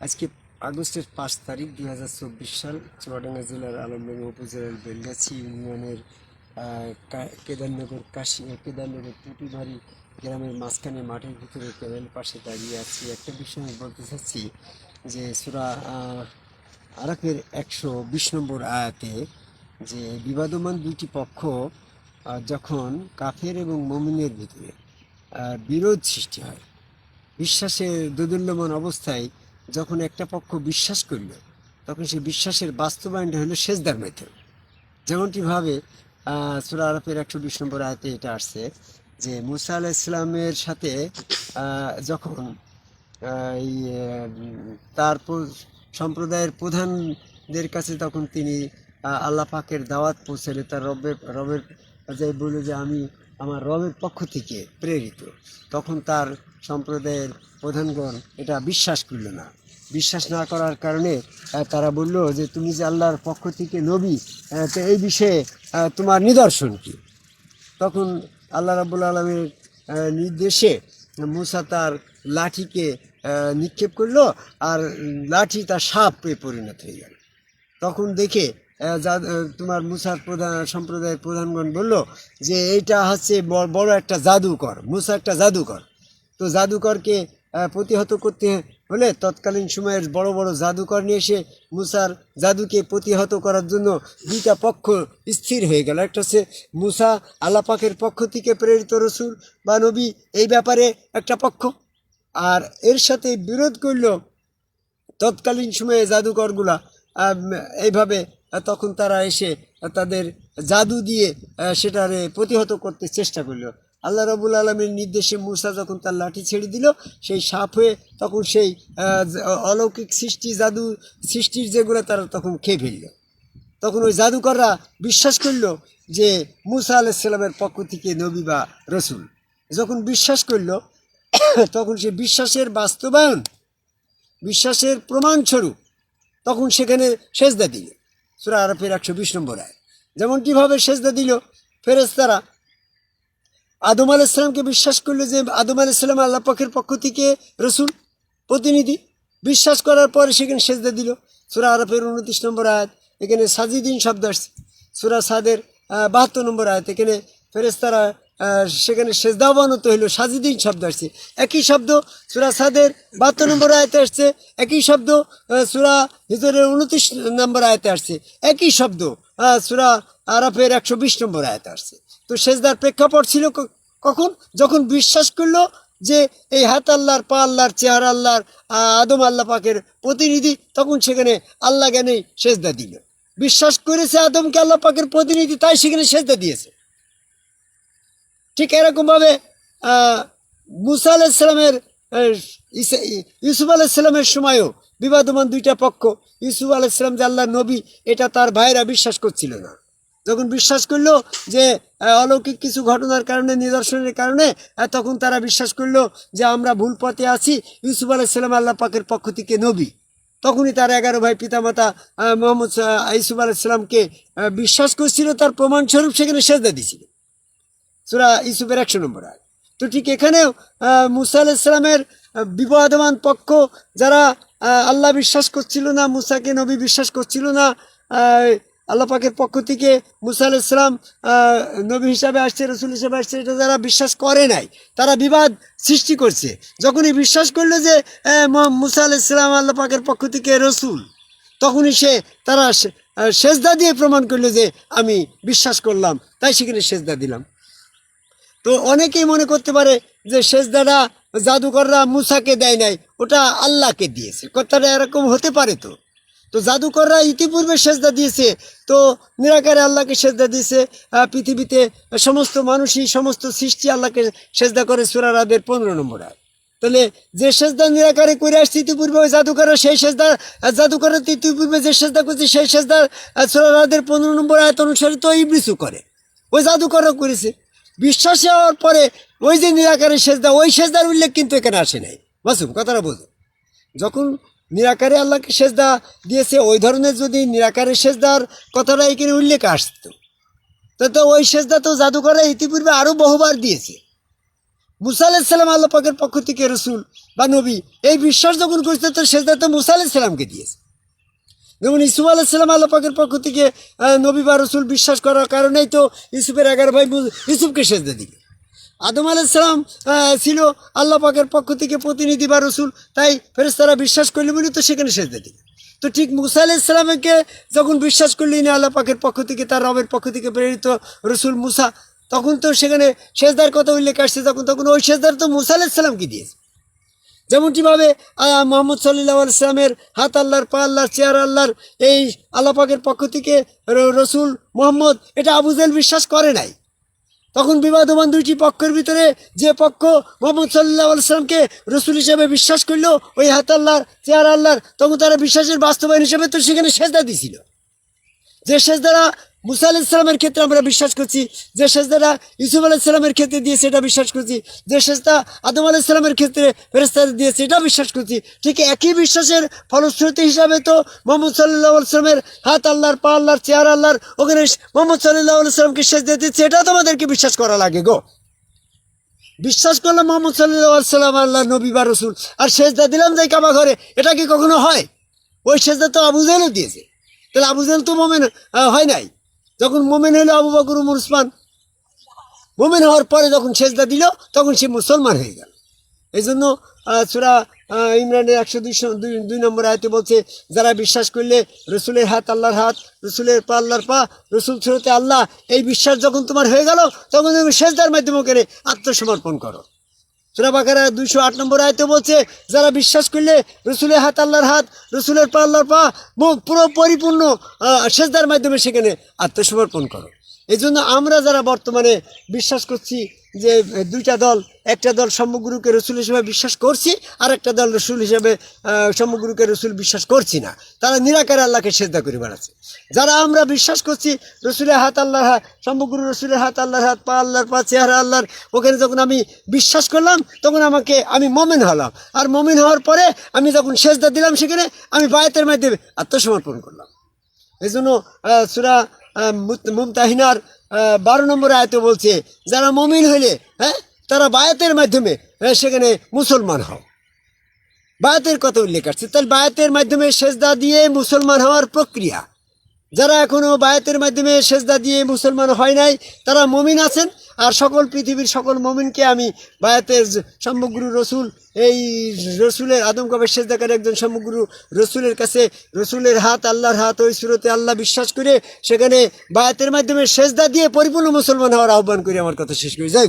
আজকে আগস্টের পাঁচ তারিখ দুই হাজার চব্বিশ সাল চুয়াডাঙ্গা জেলার আলমডাঙ্গা উপজেলার বেলগাছি ইউনিয়নের কেদারনগর কাশি কেদারনগর টুটিভারি গ্রামের মাঝখানে মাঠের ভিতরে ক্যানেল পাশে দাঁড়িয়ে আছি। একটা বিষয় আমি বলতে চাচ্ছি যে সুরা আরাফের একশো বিশ নম্বর আয়াতে যে বিবাদমান দুটি পক্ষ যখন কাফের এবং মমিনের ভিতরে বিরোধ সৃষ্টি হয়, বিশ্বাসের দোদুল্যমান অবস্থায় যখন একটা পক্ষ বিশ্বাস করল, তখন সেই বিশ্বাসের বাস্তবায়নটা হলো সেজদার মেথড। যেমনটিভাবে সুরা আরফের একশো বিশ নম্বর আয়তে এটা আসছে যে, মুসা আলাহ ইসলামের সাথে যখন তার সম্প্রদায়ের প্রধানদের কাছে তখন তিনি আল্লাহ পাকের দাওয়াত পৌঁছালে, তার রবের রবের, যে বলল যে, আমি আমার রবের পক্ষ থেকে প্রেরিত। তখন তার সম্প্রদায়ের প্রধানগণ এটা বিশ্বাস করল না। বিশ্বাস না করার কারণে তারা বলল যে, তুমি যে আল্লাহর পক্ষ থেকে নবী তো এই বিষয়ে তোমার নিদর্শন কি? তখন আল্লাহ রাবুল আলমের নির্দেশে মুসা তার লাঠিকে নিক্ষেপ করল আর লাঠি তার সাপে পরিণত হয়ে গেল। তখন দেখে যা- তোমার মুসার প্রধান, সম্প্রদায়ের প্রধানগণ বলল যে, এইটা হচ্ছে বড় একটা জাদুকর, মুসা একটা জাদুকর। তো জাদুকরকে প্রতিহত করতে হলে তৎকালীন সময়ের বড় বড় জাদুকর নিয়ে এসে মুসার জাদুকে প্রতিহত করার জন্য দুইটা পক্ষ স্থির হয়ে গেল। একটা হচ্ছে মুসা আল্লাপাকের পক্ষ থেকে প্রেরিত রসুল বা নবী, এই ব্যাপারে একটা পক্ষ। আর এর সাথে বিরোধ করল তৎকালীন সময়ে জাদুকরগুলা। এইভাবে তখন তারা এসে তাদের জাদু দিয়ে সেটারে প্রতিহত করতে চেষ্টা করল। আল্লাহ রবুল আলমের নির্দেশে মূসা যখন তার লাঠি ছেড়ে দিল, সেই সাপ হয়ে তখন সেই অলৌকিক সৃষ্টি জাদু, সৃষ্টির যেগুলো তারা তখন খেয়ে ফেলল। তখন ওই জাদুকররা বিশ্বাস করল যে মুসা আলাইসাল্লামের পক্ষ থেকে নবী বা রসুল। যখন বিশ্বাস করল, তখন সে বিশ্বাসের বাস্তবায়ন, বিশ্বাসের প্রমাণস্বরূপ তখন সেখানে সেজদা দিল। সুরা আরফের একশো বিশ নম্বর আয় যেমন কীভাবে সেজদা দিল ফেরেস্তারা আদম আলাইসালামকে বিশ্বাস করল যে আদম আলাইসালাম আল্লাহ পাকের পক্ষ থেকে রসুল, প্রতিনিধি। বিশ্বাস করার পরে সেখানে সেজদা দিল। সুরা আরফের উনত্রিশ নম্বর আয়াত, এখানে সাজিদিন শব্দ আসছে। সুরা সাদের বাহাত্তর নম্বর আয়াত, এখানে ফেরেস্তারা সেখানে সেজদা অবনত হইল, সাজিদিন শব্দ আসছে। একই শব্দ সুরা সাদের বাহাত্তর নম্বর আয়তে আসছে, একই শব্দ সুরা হিজরের উনত্রিশ নম্বর আয়তে আসছে, একই শব্দ সুরা আরাফের একশো বিশ নম্বর আয়তে আসছে। তো সেজদার প্রেক্ষাপট ছিল কখন? যখন বিশ্বাস করল যে এই হাত আল্লাহর, পা আল্লাহর, চেহারা আল্লাহর আদম আল্লাহ পাকের প্রতিনিধি, তখন সেখানে আল্লাহ জ্ঞানেই সেজদা দিল? বিশ্বাস করেছে আদমকে আল্লাহ পাকের প্রতিনিধি, তাই সেখানে সেজদা দিয়েছে। ঠিক এরকমভাবে মুসা আলাইসালামের ইউসুফ আলাইসালামের সময়ও বিবাদমান দুইটা পক্ষ। ইউসুফ আলাইসালাম যে আল্লাহ নবী, এটা তার ভাইরা বিশ্বাস করছিল না। যখন বিশ্বাস করল যে অলৌকিক কিছু ঘটনার কারণে নিদর্শনের কারণে তখন তারা বিশ্বাস করল যে আমরা ভুল পথে আছি। ইউসুফ আলাইসালাম আল্লাহ পাকের পক্ষ থেকে নবী। তখনই তার এগারো ভাই পিতামাতা মোহাম্মদ আলাইসালামকে আহ, বিশ্বাস করছিল তার প্রমাণস্বরূপ সেখানে সেজদা দিছিল সুরা ইউসুফের একশো নম্বর আয় তো ঠিক এখানেও মুসা আলাইসালামের বিবাদমান পক্ষ যারা আল্লাহ বিশ্বাস করছিল না মুসাকে নবী বিশ্বাস করছিল না আল্লাহ পাকের পক্ষ থেকে মুসা আলাইসালাম আহ, নবী হিসাবে আসছে রসুল হিসাবে আসছে এটা যারা বিশ্বাস করে নাই তারা বিবাদ সৃষ্টি করছে। যখনই বিশ্বাস করল যে মুসা আলাইসালাম আল্লাহ পাকের পক্ষ থেকে রসুল তখনই সে তারা সেজদা দিয়ে প্রমাণ করল যে আমি বিশ্বাস করলাম তাই সেখানে সেজদা দিলাম। তো অনেকেই মনে করতে পারে যে সেজদাটা জাদুকররা মুসাকে দেয় নাই ওটা আল্লাহকে দিয়েছে। কথাটা এরকম হতে পারে তো। তো জাদুকররা ইতিপূর্বে সেজদা দিয়েছে। তো নিরাকারে আল্লাহকে সেজদা দিয়েছে। পৃথিবীতে সমস্ত মানুষই, সমস্ত সৃষ্টি আল্লাহকে সেজদা করে সুরারাদের পনেরো নম্বর আয় তাহলে যে সেজদা নিরাকারে করে আসছে ইতিপূর্বে ওই জাদুকররা সেই সেজদা জাদুকরের ইতিপূর্বে যে সেজদা করছে সেই সেজদার সুরারাদের পনেরো নম্বর আয়ত তো ইবলিসও করে। ওই জাদুকরও করেছে। বিশ্বাস হওয়ার পরে ওই যে নিরাকারে সেজদা, ওই সেজদার উল্লেখ কিন্তু এখানে আসে নাই। মাসুম, কথাটা বলতো যখন নিরাকারে আল্লাহকে সেজদা দিয়েছে, ওই ধরনের যদি নিরাকারে সেজদার কথাটা এখানে উল্লেখ আসত, তো তো ওই সেজদা তো জাদুকরে ইতিপূর্বে আরও বহুবার দিয়েছে। মুসা আলাইসাল্লাম আল্লাহ পাকের পক্ষ থেকে রসুল বা নবী এই বিশ্বাস যখন করছে, তো সেজদা তো মুসা দিয়েছে। যেমন ইসুফ আলাইসাল্লাম আল্লাহ পাকের পক্ষ থেকে নবী বা রসুল বিশ্বাস করার কারণেই তো ইসুফের এগারো ভাই ইসুফকে সেজদা দিবে আদম আলাইসালাম ছিল আল্লাহ পাকের পক্ষ থেকে প্রতিনিধি বা রসুল। তাই ফেরেস্তারা বিশ্বাস করলে বলে তো সেখানে সেজদা দিবে তো ঠিক মুসা আলাইসালামকে যখন বিশ্বাস করলেই না আল্লাহ পাকের পক্ষ থেকে, তার রবের পক্ষ থেকে প্রেরিত রসুল মুসা, তখন তো সেখানে সেজদার কথা উল্লেখ আসছে, তখন তখন ওই সেজদার তো মুসা আলাইসালামকে দিয়েছে। যেমনটিভাবে মোহাম্মদ সাল্লাহ ইসলামের হাত আল্লাহর, পা আল্লাহর, চেয়ার আল্লাহর, এই আল্লাহ পাকের পক্ষ থেকে রসুল মোহাম্মদ, এটা আবুজেল বিশ্বাস করে নাই। তখন বিবাদমান দুইটি পক্ষের ভিতরে যে পক্ষ মোহাম্মদ সাল্লাহ আলসালামকে রসুল হিসেবে বিশ্বাস করল, ওই হাত আল্লাহর চেয়ার আল্লাহর, তখন তারা বিশ্বাসের বাস্তবায়ন হিসেবে তো সেখানে সেজদা দিছিল। যে সেজদারা মুসা আলাইসালামের ক্ষেত্রে আমরা বিশ্বাস করছি, যে সেজদারা ইসুফ আলাইসালামের ক্ষেত্রে দিয়েছে, এটা বিশ্বাস করছি। যে সেজদা আদম আলাইসালামের ক্ষেত্রে ফেরেস্তাদের দিয়েছে এটা বিশ্বাস করছি। ঠিক একই বিশ্বাসের ফলশ্রুতি হিসাবে তো মোহাম্মদ সাল্লাহ সাল্লামের হাত আল্লাহর, পা আল্লাহর, চেয়ার আল্লাহর, ওখানে মোহাম্মদ সাল্লাহ সাল্লামকে সেজদা দিচ্ছে এটা তো আমাদেরকে বিশ্বাস করা লাগে গো। বিশ্বাস করলাম মোহাম্মদ সাল্লাহ সাল্লাম আল্লাহ নবী বা রসুল। আর সেজদা দিলাম যাই কাবা ঘরে, এটা কি কখনো হয়? ওই সেজদা তো আবু জেলও দিয়েছে। তাহলে আবু জেল তো মোমেন হয় নাই? যখন মোমেন হলো আবু বকর উসমান, মোমেন হওয়ার পরে যখন সেজদা দিল, তখন সে মুসলমান হয়ে গেল। এই জন্য সুরা ইমরানের একশো দুই দুই নম্বর আয়তে বলছে, যারা বিশ্বাস করলে রসুলের হাত আল্লাহর হাত, রসুলের পা আল্লাহর পা, রসুল সুরতে আল্লাহ, এই বিশ্বাস যখন তোমার হয়ে গেল, তখন তুমি সেজদার মাধ্যমে করে আত্মসমর্পণ করো। সুরা বাকারা দুইশো আট নম্বর আয়তে বলছে যারা বিশ্বাস করলে রসুলের হাত আল্লাহর হাত রসুলের পা আল্লাহর পা পুরো পরিপূর্ণ আহ, সেজদার মাধ্যমে সেখানে আত্মসমর্পণ করো। এই জন্য আমরা যারা বর্তমানে বিশ্বাস করছি যে দুইটা দল একটা দল সম্যগুরুকে রসুল হিসেবে বিশ্বাস করছি আর একটা দল রসুল হিসেবে আহ, সম্যগুরুকে রসুল বিশ্বাস করছি না। তারা নিরাকার আল্লাহকে সেজদা করে বেড়াচ্ছে। যারা আমরা বিশ্বাস করছি রসুলের হাত আল্লাহর হাত সম্যগুরু রসুলের হাত আল্লাহর হাত পা আল্লাহর পা চেহারা আল্লাহর ওখানে যখন আমি বিশ্বাস করলাম তখন আমাকে আমি মমিন হলাম। আর মমিন হওয়ার পরে আমি যখন সেজদা দিলাম সেখানে আমি বায়াতের মাধ্যমে আত্মসমর্পণ করলাম। এই জন্য সুরা মুমতাহিনার বারো নম্বর আয়তে বলছে যারা মমিন হইলে হ্যাঁ তারা বায়াতের মাধ্যমে আহ, সেখানে মুসলমান হও। বায়াতের কথা উল্লেখ করছে তাহলে বায়াতের মাধ্যমে সেজদা দিয়ে মুসলমান হওয়ার প্রক্রিয়া। যারা এখনও বায়াতের মাধ্যমে সেজদা দিয়ে মুসলমান হয় নাই তারা মমিন আছেন আর সকল পৃথিবীর সকল মমিনকে আমি বায়াতের সমগ্র রসুল, এই রসুলের আদম কবের সেজদাকার একজন সম্যগুরু রসুলের কাছে, রসুলের হাত, আল্লাহর হাত, ওই সুরতে আল্লাহ বিশ্বাস করে সেখানে বায়াতের মাধ্যমে সেজদা দিয়ে পরিপূর্ণ মুসলমান হওয়ার আহ্বান করি, আমার কথা শেষ করি। যাই